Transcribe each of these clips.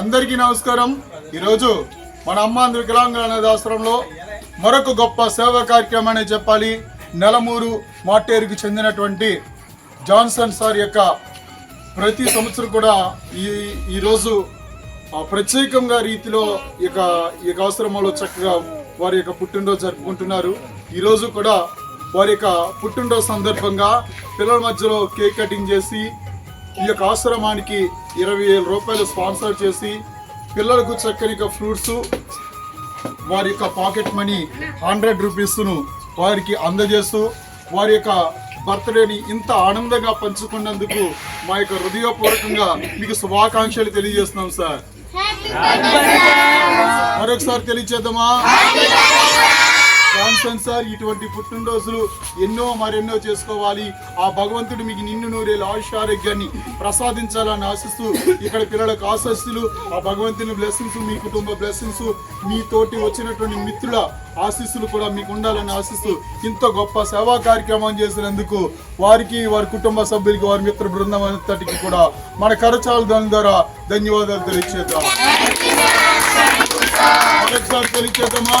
అందరికీ నమస్కారం. ఈరోజు మన అమ్మాంధ్ర తెలంగాణ ఆశ్రమంలో మరొక గొప్ప సేవా కార్యక్రమాన్ని చెప్పాలి. నెలమూరు మాటేరుకు చెందినటువంటి జాన్సన్ సార్ యొక్క ప్రతి సంవత్సరం కూడా ఈ ఈరోజు ప్రత్యేకంగా రీతిలో ఇక ఈ యొక్క ఆశ్రమంలో చక్కగా వారి యొక్క పుట్టినరోజు జరుపుకుంటున్నారు. ఈరోజు కూడా వారి యొక్క పుట్టినరోజు సందర్భంగా పిల్లల మధ్యలో కేక్ కటింగ్ చేసి ఈ యొక్క ఆశ్రమానికి ఇరవై వేల రూపాయలు స్పాన్సర్ చేసి పిల్లలకు చక్కని ఫ్రూట్స్ వారి యొక్క పాకెట్ మనీ హండ్రెడ్ రూపీస్ను వారికి అందజేస్తూ వారి యొక్క బర్త్డేని ఇంత ఆనందంగా పంచుకున్నందుకు మా యొక్క హృదయపూర్వకంగా మీకు శుభాకాంక్షలు తెలియజేస్తున్నాం సార్. మరొకసారి తెలియచేద్దామా? జాన్సన్ సార్ ఇటువంటి పుట్టినరోజులు ఎన్నో మరెన్నో చేసుకోవాలి. ఆ భగవంతుడు మీకు నిన్ను నూరేళ్ళ ఆయుష్ ఆరోగ్యాన్ని ప్రసాదించాలని ఆశిస్తూ ఇక్కడ పిల్లలకు ఆశస్సులు ఆ భగవంతుని బ్లెస్సింగ్స్ మీ కుటుంబ బ్లెస్సింగ్స్ మీ తోటి వచ్చినటువంటి మిత్రుల ఆశీస్సులు కూడా మీకు ఉండాలని ఆశిస్తూ ఇంత గొప్ప సేవా కార్యక్రమం చేసినందుకు వారికి వారి కుటుంబ సభ్యులకి వారి మిత్ర బృందం అంతటికి కూడా మన కరచాల దాని ద్వారా ధన్యవాదాలు తెలియచేద్దాం. మరొకసారి తెలియచేద్దామా?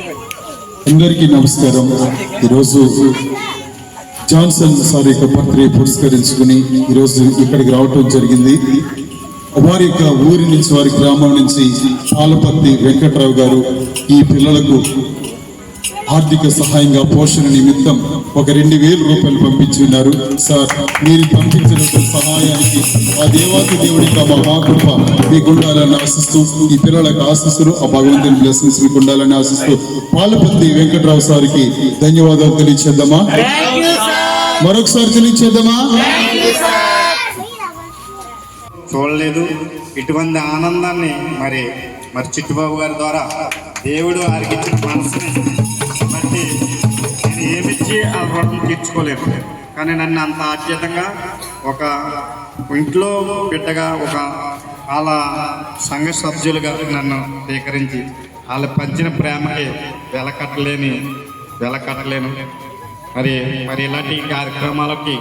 అందరికీ నమస్కారం. ఈరోజు జాన్సన్ సార్ యొక్క బర్త్డే పురస్కరించుకుని ఈరోజు ఇక్కడికి రావటం జరిగింది. వారి యొక్క ఊరి నుంచి వారి గ్రామం నుంచి పాలపత్తి వెంకట్రావు గారు ఈ పిల్లలకు ఆర్థిక సహాయంగా పోషణ నిమిత్తం ఒక రెండు వేల రూపాయలు పంపించి ఉన్నారు సార్ మీరు పంపించిన సహాయానికి ఆ దేవాది దేవుడి యొక్క మహాకృప మీకు ఉండాలని ఆశిస్తూ ఈ పిల్లలకు ఆశిస్తులు ఆ భగవంతుని బ్లెస్సింగ్స్ మీకు ఉండాలని ఆశిస్తూ పాలపత్తి వెంకట్రావు సార్కి ధన్యవాదాలు తెలియచేద్దామా? మరొకసారి తెలియచేద్దామా? చూడలేదు. ఇటువంటి ఆనందాన్ని మరి మరి చిట్టుబాబు గారి ద్వారా దేవుడు వారికి ఇచ్చిన మనసుని నేను ఏమిచ్చి ఆ రుణం తీర్చుకోలేను కానీ నన్ను అంత ఆత్యతంగా ఒక ఇంట్లో బిడ్డగా ఒక వాళ్ళ సంఘ సభ్యులుగా నన్ను స్వీకరించి వాళ్ళు పంచిన ప్రేమకి వెలకట్టలేని వెలకట్టలేను. మరి మరి ఇలాంటి కార్యక్రమాలకి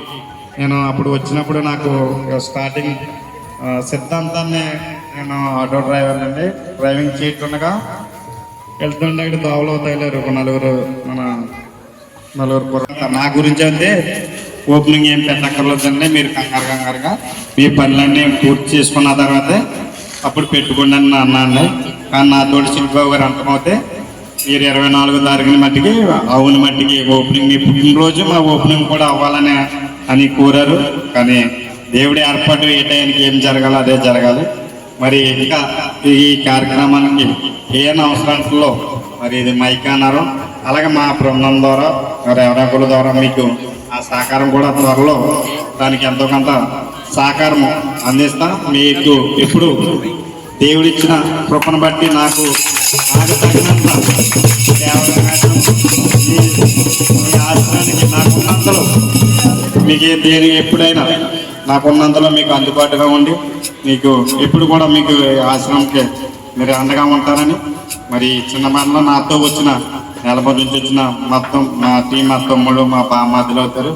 నేను అప్పుడు వచ్చినప్పుడు నాకు స్టార్టింగ్ సిద్ధాంతాన్ని నేను ఆటో డ్రైవర్ అండి డ్రైవింగ్ చేయటుండగా వెళ్తుంటే ఇక్కడ దోవలో తగిలారు ఒక నలుగురు మన నలుగురు కుర్ర- నా గురించి అయితే ఓపెనింగ్ ఏం పెట్టక్కర్లేదండి. మీరు కంగారు కంగారుగా మీ పనులన్నీ పూర్తి చేసుకున్న తర్వాతే అప్పుడు పెట్టుకోండి అని అన్నాను కానీ నా తోటి శిల్పబాబు గారు అంతమవుతే మీరు ఇరవై నాలుగో తారీఖున మట్టికి అవును మట్టికి ఓపెనింగ్ మీ పుట్టినరోజు మా ఓపెనింగ్ కూడా అవ్వాలని అని కోరారు. కానీ దేవుడి ఏర్పాటు ఏ టైంకి ఏం జరగాలో అదే జరగాలి. మరి ఇంకా ఈ కార్యక్రమానికి ఏమైనా అవసరాలలో మరి ఇది మైక్ అన్నారు. అలాగే మా బృందం ద్వారా మరి ఎవరొకరి ద్వారా మీకు ఆ సహకారం కూడా త్వరలో దానికి ఎంతో కొంత సహకారం అందిస్తా. మీకు ఎప్పుడు దేవుడిచ్చిన కృపను బట్టి నాకు నాకు తగినంత నాకున్నంతలో మీకు దేని ఎప్పుడైనా నాకున్నంతలో మీకు అందుబాటులో ఉండి మీకు ఎప్పుడు కూడా మీకు ఆశ్రమంకి మీరు అండగా ఉంటారని మరి చిన్న మనలో నాతో వచ్చిన నెలబడి నుంచి వచ్చిన మొత్తం మా టీం మా తమ్ముడు మా బామ్మద్దులు అవుతారు.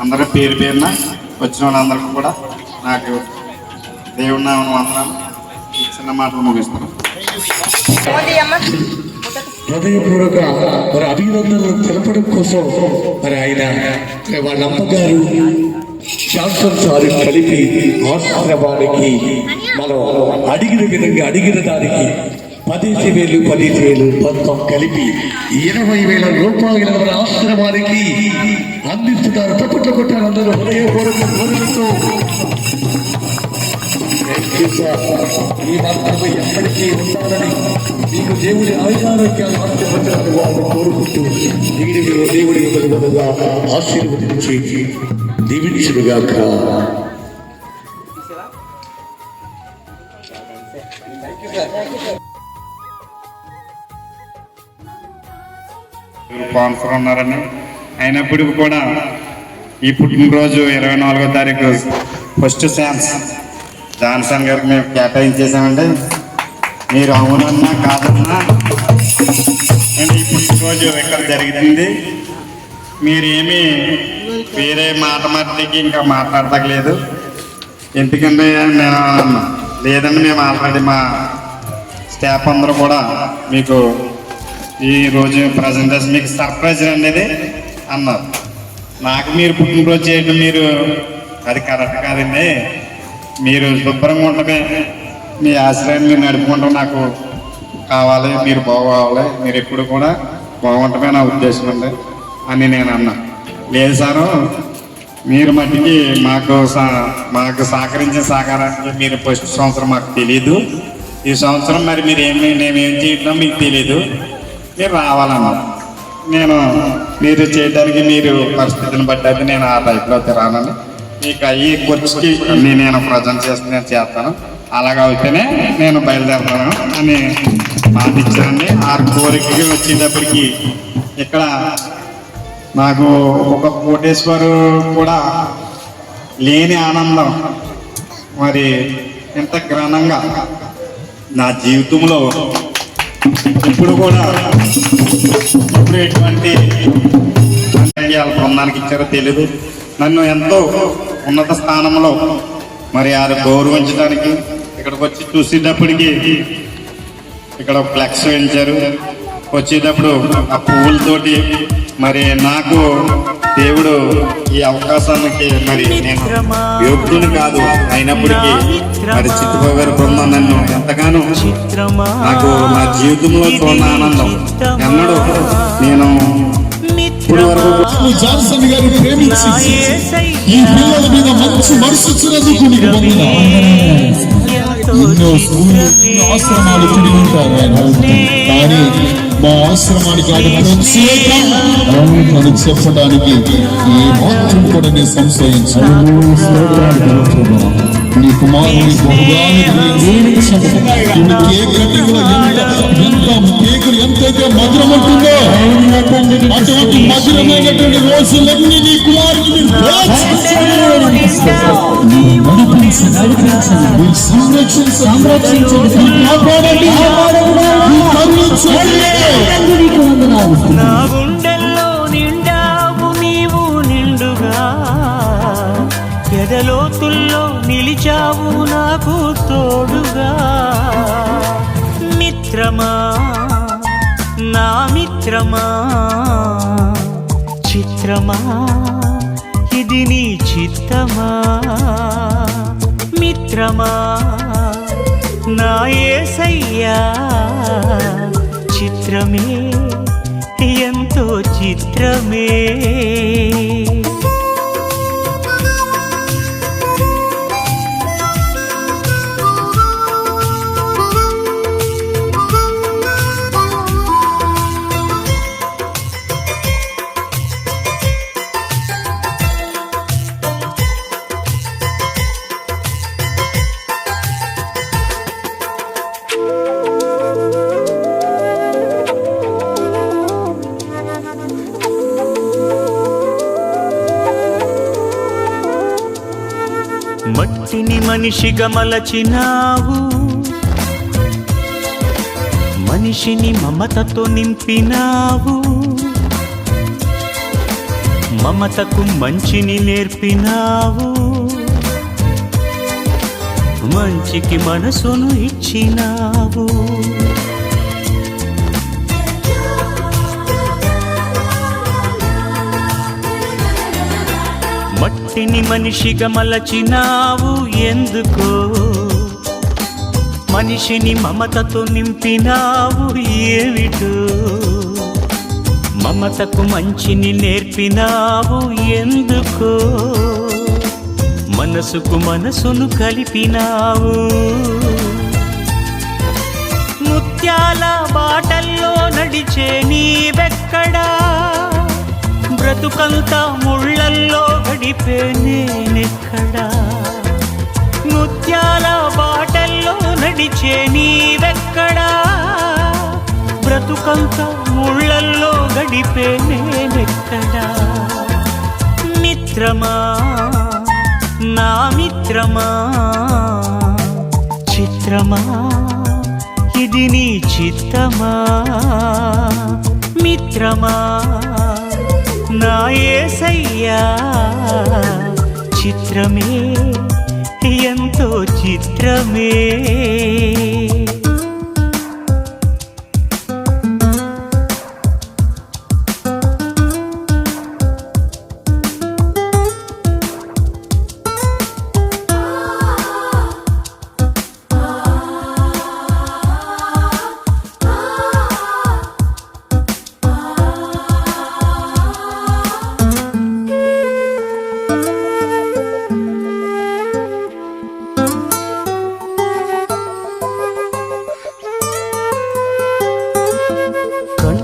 అందరూ పేరు పేరున వచ్చిన వాళ్ళందరికీ కూడా నాకు దేవుడి నామను వందనాలు. చిన్న మాటలు ముగిస్తున్నాను హృదయపూర్వక మరి అభినందనలు తెలపడం కోసం మరి ఆయన వాళ్ళ అమ్మగారు శాంతం సారు కలిపి ఆశ్రమానికి మనం అడిగిన విధంగా అడిగిన దానికి పదిహేను వేలు పదిహేను వేలు మొత్తం కలిపి ఇరవై వేల రూపాయల మన ఆశ్రమానికి అందిస్తున్నారు తప్పట్లు కొట్టారు అందరూ హృదయపూర్వక ధ్వనులతో. ఈ మాత్రమే ఎప్పటికీ ఉండాలని మీకు దేవుడి ఆయుధారోగ్యాలు ఆశీర్వదించాలని వారు కోరుకుంటూ దీనిని దేవుడి ఆశీర్వదించి దీవించుడుగాక స్పాన్సర్ ఉన్నారని. అయినప్పటికీ కూడా ఈ పుట్టినరోజు ఇరవై నాలుగో తారీఖు ఫస్ట్ ఛాన్స్. జాన్సన్ గారికి మేము కేటాయించేసామండి మీరు అవునన్నా కాదన్నా అండ్ ఈ పుట్టినరోజు ఇక్కడ జరిగింది? మీరేమీ వేరే మాట మట్టికి ఇంకా మాట్లాడతలేదు ఎందుకంటే నేను లేదండి మేము ఆల్రెడీ మా స్టాఫ్ అందరూ కూడా మీకు ఈ రోజు ప్రజెంటేషన్ మీకు సర్ప్రైజ్ అనేది అన్నారు. నాకు మీరు పుట్టినరోజు చేయడం మీరు అది కరెక్ట్ కాదండి. మీరు శుభ్రంగా ఉండమే మీ ఆశ్రయాన్ని మీరు నడుపుకుంటాం నాకు కావాలి మీరు బాగోవాలి మీరు ఎప్పుడు కూడా బాగుంటమే నా ఉద్దేశం అండి అని నేను అన్నా. లేదు సారు మీరు మట్టికి మాకు మాకు సహకరించే సహకారానికి మీరు ఫస్ట్ సంవత్సరం మాకు తెలియదు ఈ సంవత్సరం మరి మీరు ఏమి మేమేం చేయడం మీకు తెలియదు మీరు రావాలన్నారు. నేను మీరు చేయడానికి మీరు పరిస్థితిని బట్టి అయితే నేను ఆ టైప్లో అయితే మీకు అయ్యి ఖర్చుకి నేను ప్రజెంట్ చేసి నేను చేస్తాను. అలాగా అయితేనే నేను బయలుదేరుతాను అని మాట ఇచ్చానండి ఆ కోరికకి వచ్చేటప్పటికి ఇక్కడ నాకు ఒక కోటేశ్వరు కూడా లేని ఆనందం. మరి ఇంత ఘనంగా నా జీవితంలో ఇప్పుడు కూడా ఇప్పుడు ఎటువంటి వాళ్ళ బృందానికి ఇచ్చారో తెలియదు నన్ను ఎంతో ఉన్నత స్థానంలో మరి వారు గౌరవించడానికి ఇక్కడికి వచ్చి చూసేటప్పటికి ఇక్కడ ఫ్లెక్స్ వేయించారు. వచ్చేటప్పుడు ఆ పువ్వులతోటి మరి నాకు దేవుడు ఈ అవకాశానికి మరి నేను యోగ్యుని కాదు. అయినప్పటికీ మరి చిట్టుబాబు గారి బృందం నన్ను ఎంతగానో నాకు నా జీవితంలో చూడని ఆనందం. ఎన్నడూ నేను ఇప్పుడు వరకు నువ్వు జాన్సన్ గారిని ప్రేమించి ఈ పిల్లల మీద మంచి మనసు ఇచ్చినందుకు నీకు వందనాలు. ఎన్నో ఆశ్రమాలు తిరిగి ఉంటారు ఆయన. కానీ ఆశ్రమానికి ఆయన ప్రత్యేకం అని చెప్పడానికి ఏ మాత్రం కూడా నేను సంశయించాను. నీ కుమారుని బహుగా ఎంత కేకులు ఎంతైతే మధురం ఉంటుందో అటువంటి మధురమైనటువంటి రోజులన్నీ నీ కుమారుని సంరక్షించండి. కాపాడండి. నా గుండెల్లో నిండావు నీవు నిండుగా. ఎదలోతుల్లో నిలిచావు నాకు తోడుగా. మిత్రమా నా మిత్రమా చిత్రమా ఇది నీ చిత్తమా? మిత్రమా నా ఏసయ్యా చిత్రమే. ఎంతో మనిషిగా మలచినావు. మనిషిని మమతతో నింపినావు. మమతకు మంచిని నేర్పినావు. మంచికి మనసును ఇచ్చినావు. మట్టిని మనిషిగా మలచినావు. ఎందుకో? మనిషిని మమతతో నింపినావు ఏమిటో? మమతకు మంచిని నేర్పినావు ఎందుకో? మనసుకు మనసును కలిపినావు. ముత్యాల బాటల్లో నడిచే నీవెక్కడా? బ్రతుకంతా ముళ్ళల్లో గడిపే నేనెక్కడా? బతుకంత ఊళ్ళల్లో గడిపే నేనెక్కడా? మిత్రమా? నా మిత్రమా? చిత్రమా? ఇది నీ చిత్తమా? మిత్రమా? నా ఏసయ్యా చిత్రమే ఎంతో చిత్రమే.